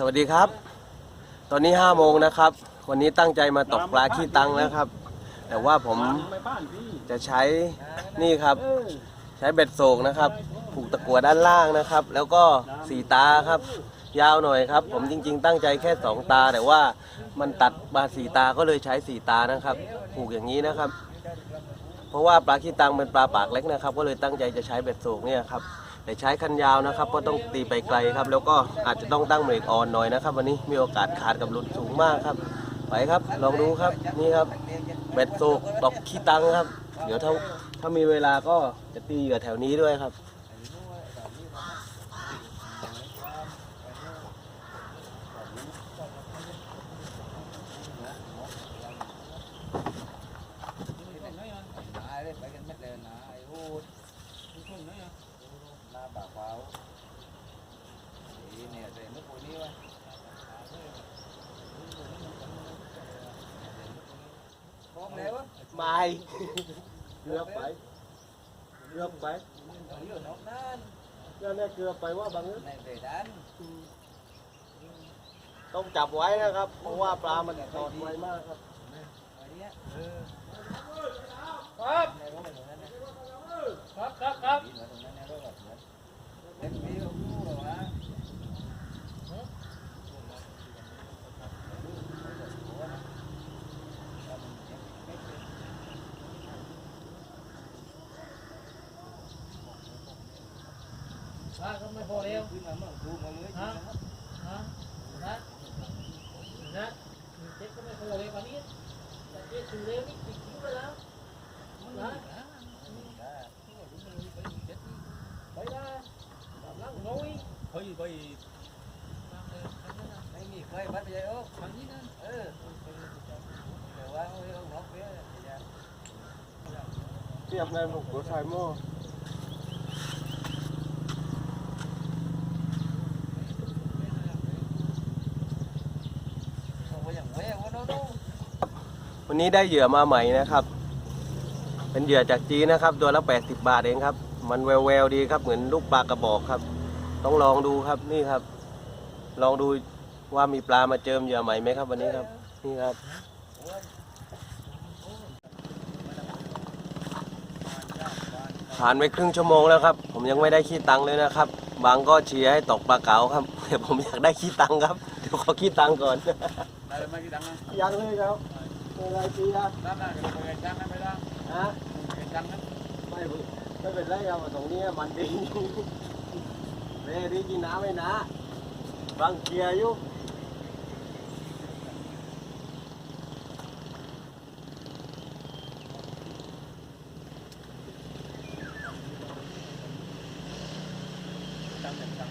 สวัสดีครับ ตอนนี้ห้าโมงนะครับ วันนี้ตั้งใจมาตกปลาขี้ตังนะครับ แต่ว่าผมจะใช้นี่ครับ ใช้เบ็ดโศกนะครับ ผูกตะกั่วด้านล่างนะครับ แล้วก็สีตาครับ ยาวหน่อยครับ ผมจริง ๆ ตั้งใจแค่สองตา แต่ว่ามันตัดมาสีตาก็เลยใช้สีตานะครับ ผูกอย่างนี้นะครับ เพราะว่าปลาขี้ตังเป็นปลาปากเล็กนะครับ ก็เลยตั้งใจจะใช้เบ็ดโศกเนี่ยครับ แต่ใช้คันยาวนะครับก็ต้องตีไปไกลครับ แล้วก็อาจจะต้องตั้งเบรกออนหน่อยนะครับ วันนี้มีโอกาสขาดกับหลุดสูงมากครับ ไปครับลองดูครับนี่ครับเบ็ดโตกตอกขี้ตังครับ เดี๋ยวถ้าถ้ามีเวลาก็จะตีเหยื่อแถวนี้ด้วยครับ ไปกันไม่เดินนะไอ้โอ้หน้าปากเปล่านี่เนี่ยใส่มุกคนนี้วะพร้อมแล้ววะ ไม่เกือบไปเกือบไป เรื่องน้องนั่น เรื่องนี้เกือบไปว่าบางเรื่องในเบดันต้องจับไว้นะครับ เพราะว่าปลามันตอดไวมากครับอันเนี้ยเออครับในรถแบบนั้นนะครับครับครับดีเหมือนตรงนั้นในรถแบบนั้นเล็กพี่ก็พูดหรอวะ ฮะก็ไม่พอแล้ว ขึ้นมาเมื่อดูมาเลย ฮะฮะนะนะเจ็บก็ไม่พอเลยวันนี้แต่เจ็บสูเร็วนี่ติดคิ้วแล้วนะไปละกำลังน้อย เฮ้ยไป ไม่มีเคยบัดไปเลยโอ้ทางนี้นั่นเออเดี๋ยวว่าเอาเอาล็อกไว้อย่าียบในผมหัวชายหม้อเอาไว้อย่างแหววว่าโน้โน้วันนี้ได้เหยื่อมาใหม่นะครับ เป็นเหยื่อจากจีนนะครับ ตัวละ 80 บาทเองครับ มันแววๆดีครับ เหมือนลูกปลากระบอกครับ ต้องลองดูครับนี่ครับ ลองดูว่ามีปลามาเจิมเหยื่อใหม่ไหมครับ วันนี้ครับ นี่ครับ ผ่านไปครึ่งชั่วโมงแล้วครับ ผมยังไม่ได้ขี้ตังค์เลยนะครับ บางก็เชียร์ให้ตกปลาเก๋าครับแต่ผมอยากได้ขี้ตังค์ครับเดี๋ยวขอขี้ตังค์ก่อนได้ไม่กี่ดังนะยังเลยครับอะไรเชียร์ด้านหน้าก็ไปจังนะไม่ได้ฮะไปจังนะไม่ไม่เป็นไรครับตรงนี้มันดีเรดีกินน้ำไหมนะบางเกียร์อยู่ จังจัง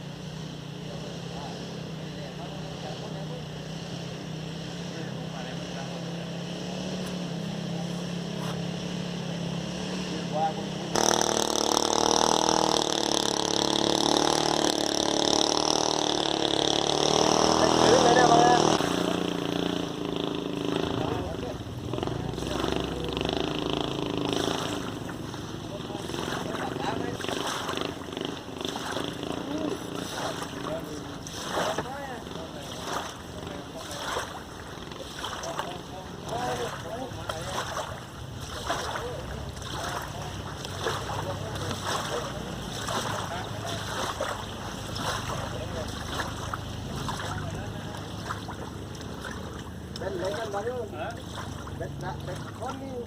ซื้อไปได้บ้าง เป็นเล็กกันบ้างเด็กนะเด็กคนนี้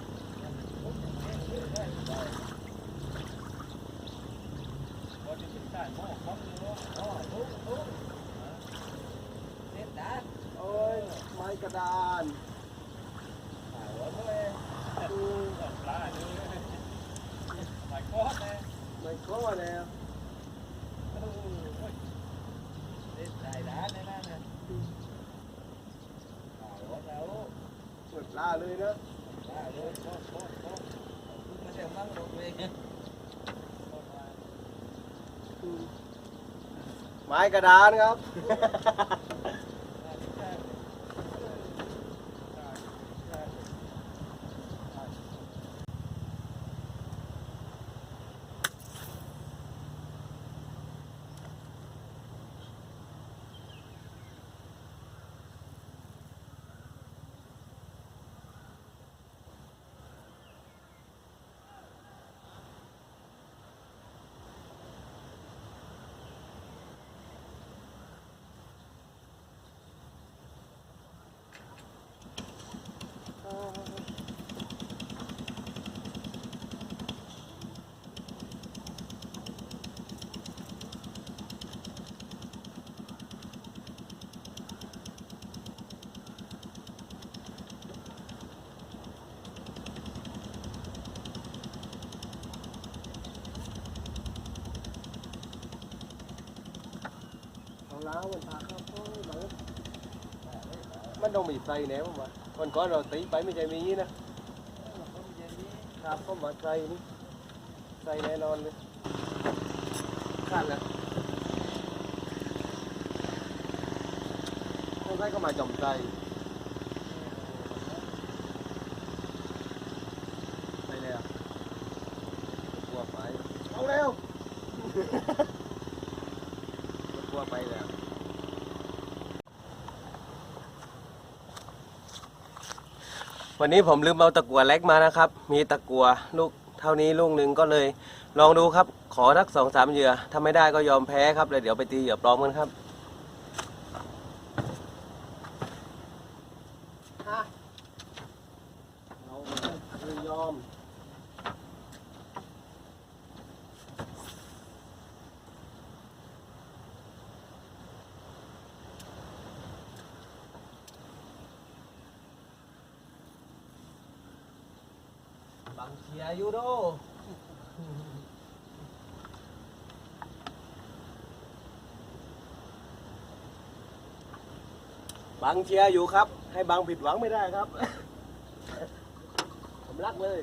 เด็ดดัน โอ้ยไม้กระดาน ปลาเลยหลายก้อนเลย ไม่กลัวแล้ว เด็ดได้ดันในนั้นนะเอาแล้ว เปิดป ลาเลยนะได้เลยโคตรโคตรโคตรไม่ใช่มั่งลงเองไม้กระดานครับ ล้ามันพาครับโอ้ยหลังมันต้องมีใส่แนวมาคนก่อนเราตีไปไม่ใช่มีนี้นะครับก็มาใส่นี่ใส่แน่นอนเลยขาดแล้วคนไทยก็มาจอมใจไปแล้วกลัวไปเอาเร็ว กลัวไปแล้ว วันนี้ผมลืมเอาตะกั่วเล็กมานะครับ มีตะกั่วลูกเท่านี้ลูกหนึ่งก็เลย ลองดูครับ ขอทักสองสามเหยื่อถ้าไม่ได้ก็ยอมแพ้ครับเลยเดี๋ยวไปตีเหยื่อปลอมกันครับเราคือยอม บัง เชียร์ยูโดบังเชียร์อยู่ครับ ให้บังผิดหวังไม่ได้ครับ ผมรักเลย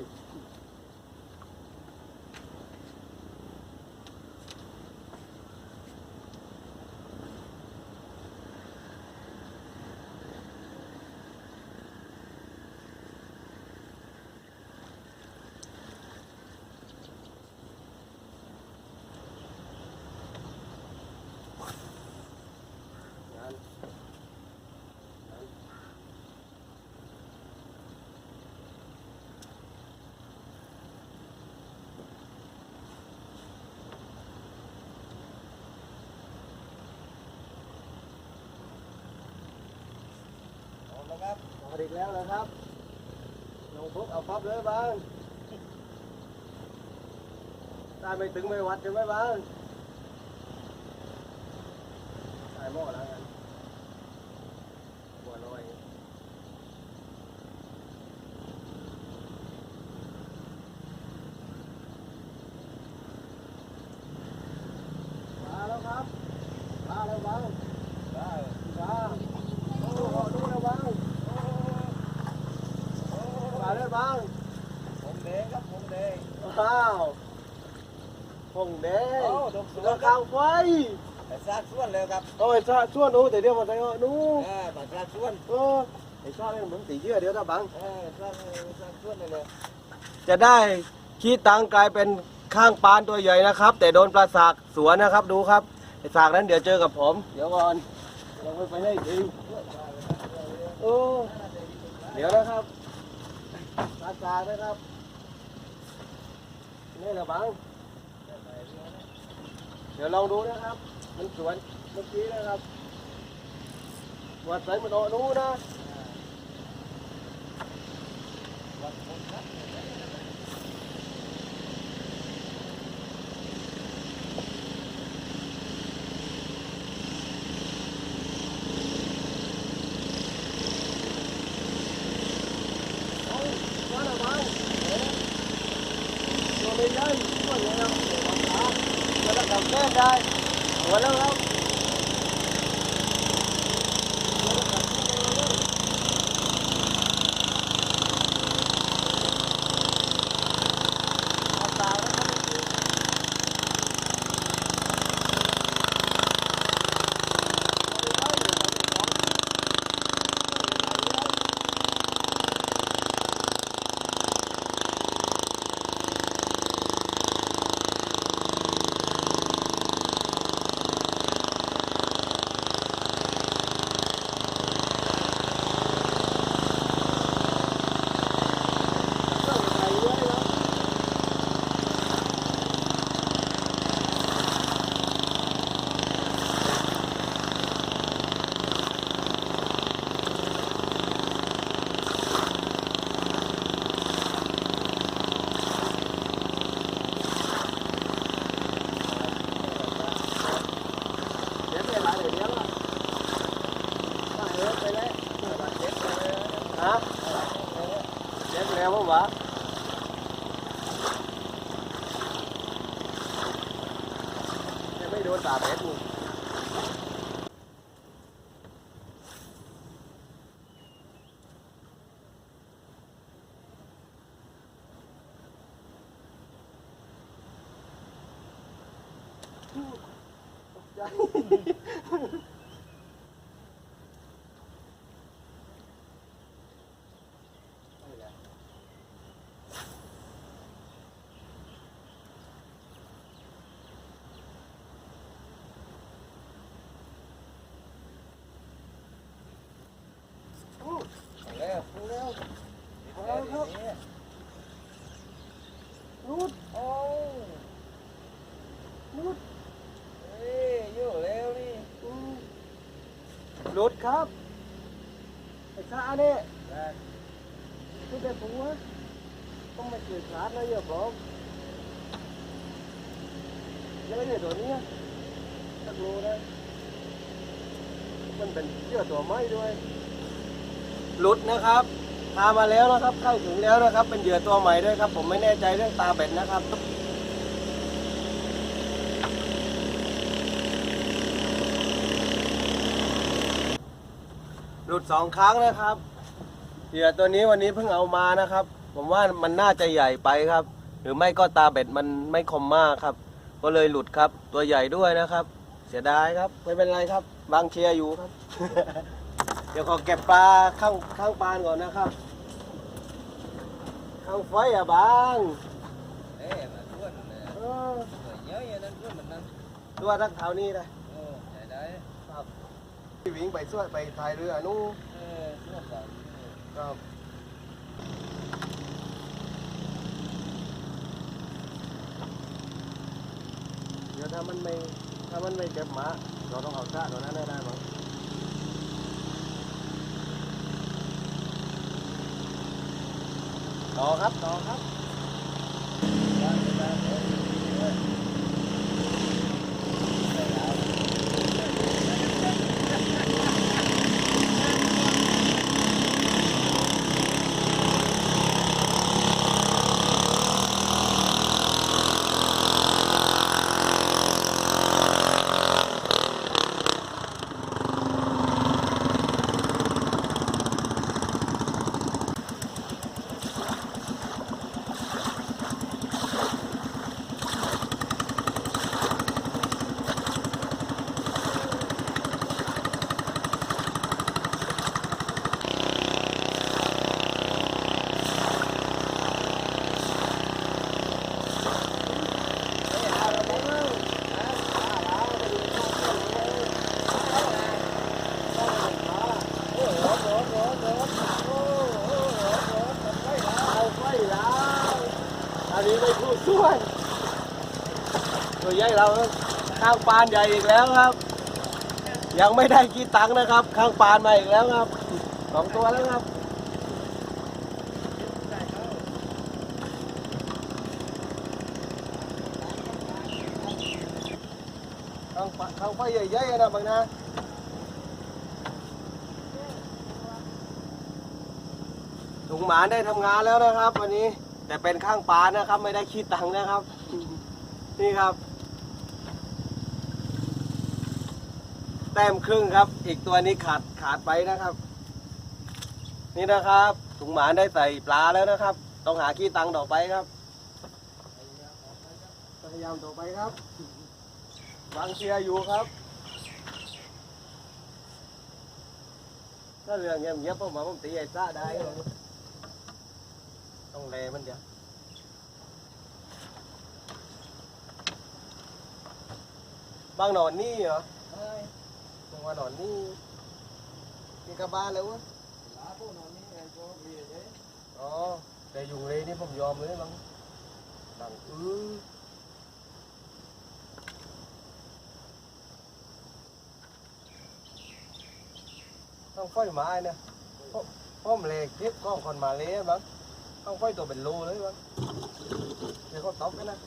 เอาละครับมาอีกแล้วนะครับลงปุ๊บเอาปั๊บเลยบ้างได้ไม่ถึงไม่วัดใช่ไหมบ้างใส่หม้อแล้วลอย มาแล้วครับ มาแล้วบ้าง ได้ มาโอ้โหดูแล้วบ้างโอ้โหมาแล้วบ้าง ผมแดงครับผมแดง ว้าวผงแดง โอ้ดกสว กระ นครั ข้า บ ว ไฟแต่ซากส่วนเลยครับโอ้ยชาช่วนนู้แต่เดี๋ยวมาใส่นู้เออปัดซากส่วนโอ้ไอ้ชาเนี่ยเหมือนสีเชื่อเดี๋ยวถ้าบัง เออซากซากส่วนเลยเลยจะได้ขี้ตังกลายเป็นข้างปานตัวใหญ่นะครับ แต่โดนปลาสากสวนนะครับดูครับไอ้สากนั้นเดี๋ยวเจอกับผม เดี๋ยวก่อนยังไม่ไปได้จริงโอ้เดี๋ยวนะครับปลาสากนะครับนี่แหละบัง เดี๋ยวลองดูนะครับ มันสวนเมื่อกี้นะครับวัดใส่มันออกนู้นนะวัดคนนะ dyan. Walang out. ฮะเจ็บแล้วมั้งวะยังไม่โดนตาเพชรมึง ใจ เอาแล้วเอาแล้ว เอาแล้วครับ รูดโอ้รูดเอ้ยอยู่แล้วนี่ อืม หลุดครับไอ้ซาเนี่ยได้ทุกแต่ผมว่าต้องมาเกิดขาดนะอย่าบอกแล้วไอ้เนี่ยตัวนี้ยสักโลได้มันเป็นเยื่อตัวไม้ด้วยหลุดนะครับพามาแล้วนะครับใกล้ถึงแล้วนะครับ เป็นเหยื่อตัวใหม่ด้วยครับ ผมไม่แน่ใจเรื่องตาเบ็ดนะครับ หลุดสองครั้งนะครับเหยื่อตัวนี้วันนี้เพิ่งเอามานะครับ ผมว่ามันน่าจะใหญ่ไปครับ หรือไม่ก็ตาเบ็ดมันไม่คมมากครับ ก็เลยหลุดครับ ตัวใหญ่ด้วยนะครับ เสียดายครับไม่เป็นไรครับ บางเชียร์อยู่ครับ เดี๋ยวขอเก็บปลาข้างข้างปานก่อนนะครับข้างไฟอะบางเอ้ยมาทวนนะเออตัวเยอะอย่างนั้นทวนมันนั่นตัวรักเท้านี้นะโอ้ใช่ได้พี่ วิ่งไปช่วยไปถ่ายเรือนู่นเออทวนกันครับเดี๋ยวถ้ามันไม่ถ้ามันไม่เจ็บหมาเราต้องเอาซ่าตัวนั้นให้ได้บ้างต่อครับต่อครับ ได้ได้ได้เออได้แล้ว เอาไฟแล้วอันนี้ไม่พูด ช่วย ตัวใหญ่เราข้างปานใหญ่อีกแล้วครับ ยังไม่ได้กี่ตังค์นะครับ ข้างปานมาอีกแล้วครับสองตัวแล้วครับข้างปานข้างไฟใหญ่ๆนะบางนะลุงหมานได้ทำงานแล้วนะครับวันนี้ แต่เป็นข้างปลานะครับ ไม่ได้คิดตังค์นะครับ นี่ครับ แต้มครึ่งครับ อีกตัวนี้ขาดขาดไปนะครับ นี่นะครับถุงหมานได้ใส่ปลาแล้วนะครับ ต้องหาขี้ตังค์ต่อไปครับพยายามต่อไปครับวางเชียร์อยู่ครับถ้าเรื่องเงียบเงียบๆผมมาผมตีไอ้ซ่าได้ ต้องเลมันเดียวบางหนอนนี่เหรอเฮ้ยตรงว่าหนอนนี่มีกระบ้านแล้ววะลาพวกนอนนี่ไอ้พวกเบียร์เอ้ยอ๋อแต่ยุงเลยนี่ผมยอมเลยมั้งดังอื้อต้องไฟไม้เนี่ยพ่อพ่อมเลกเทียบกล้องคนมาเลยมั้ง ต้องไฟตัวเป็นโลเลยวะเดี๋ยวเขาตบกันนะ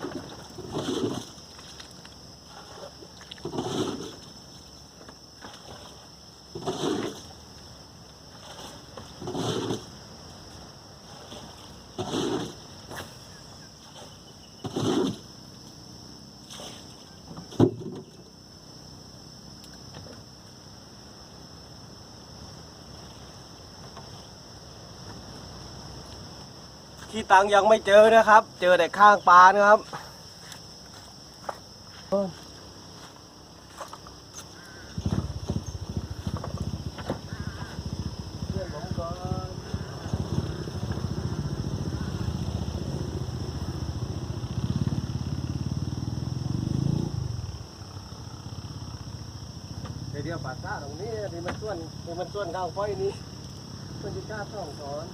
ขี้ตังยังไม่เจอนะครับ เจอแต่ข้างปลานะครับเดียวปาดซ่าตรงนี้ที่มันส่วนที่มันส่วนข้างอยนี้มันจะกล้าต้องสอน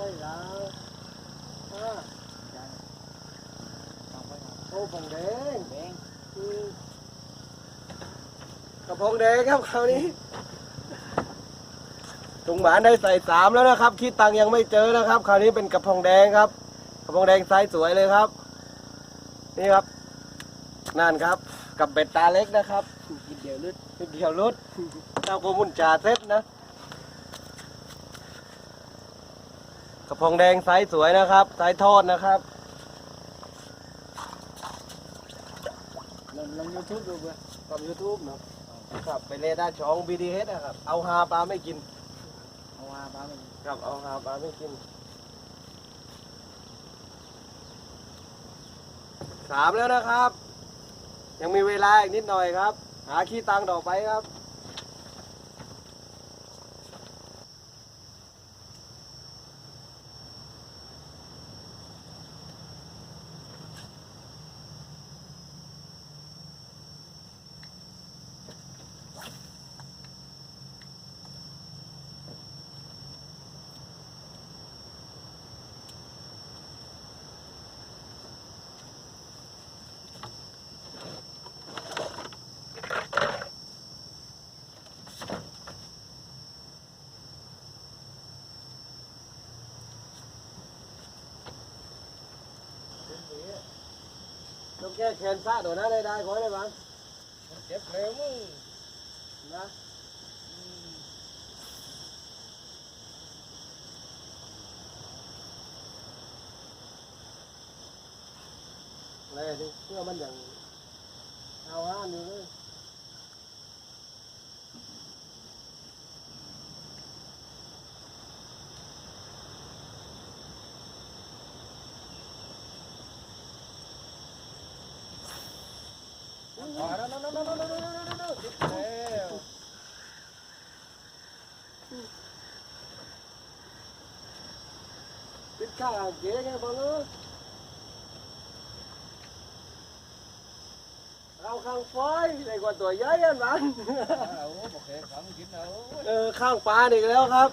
แล้วไฟแล้วอ่าตั้งไฟแล้วโอ้ผงแดงแดงอืมกระพงแดงครับคราวนี้ถุงหมาได้ใส่สามแล้วนะครับ คิดตังค์ยังไม่เจอนะครับ คราวนี้เป็นกระพงแดงครับ กระพงแดงไซส์สวยเลยครับ นี่ครับ นั่นครับ กับเบ็ดตาเล็กนะครับกินเดียวลึดนิดเดียวรุดเจ้าโกมุนจ่าเซ็ตนะ กระพงแดงไซส์สวยนะครับ ไซส์ทอดนะครับลงลงยูทูบดูเพื่อทำยูทูบเนาะครับไปเลด้าช่อง BDH นะครับ เอาฮาปลาไม่กิน เอามาบ้ามันครับเอาฮาปลาไม่กินสามแล้วนะครับ ยังมีเวลาอีกนิดหน่อยครับ หาขี้ตังค์ต่อไปครับ ก้แขนซ่าตัวนั้นได้ได้ขอให้ได้บ้างเจ็บเร็วมึงนะอะไรดิเพื่อมันอย่างเอาห้านอยู่เลย อ๋อนั่นนั่นนั่นนั่นนั่นนั่นนั่นติดแล้ว ติด ข้าเก๋ไงบอลเอาข้างไฟได้กว่าตัวใหญ่อันนั้นเอาโอเคของกินเอาเออข้างปลาอีกแล้วครับ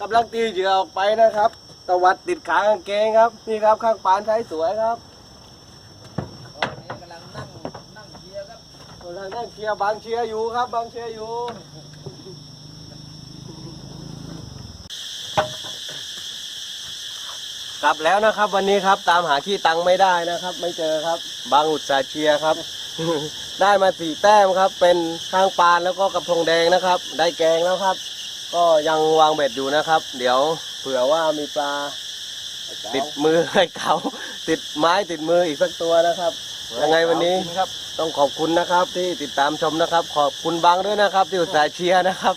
กำลังตีเหยื่อออกไปนะครับตวัดติดขากางเกงครับ นี่ครับข้างปลาใช้สวยครับ ตอนนี้กำลังนั่งนั่งเชียร์ครับ นั่งเชียร์บางเชียร์อยู่ครับ บางเชียร์อยู่ กลับแล้วนะครับ วันนี้ครับตามหาขี้ตังไม่ได้นะครับ ไม่เจอครับ บางอุตสาห์เชียร์ครับ ได้มาสี่แต้มครับ เป็นข้างปานแล้วก็กระพงแดงนะครับ ได้แกงแล้วครับ ก็ยังวางเบ็ดอยู่นะครับ เดี๋ยวเผื่อว่ามีปลาติดมือให้เขาติดไม้ติดมืออีกสักตัวนะครับ ยังไงวันนี้ครับต้องขอบคุณนะครับที่ติดตามชมนะครับ ขอบคุณบางด้วยนะครับที่อุตส่าห์เชียร์นะครับ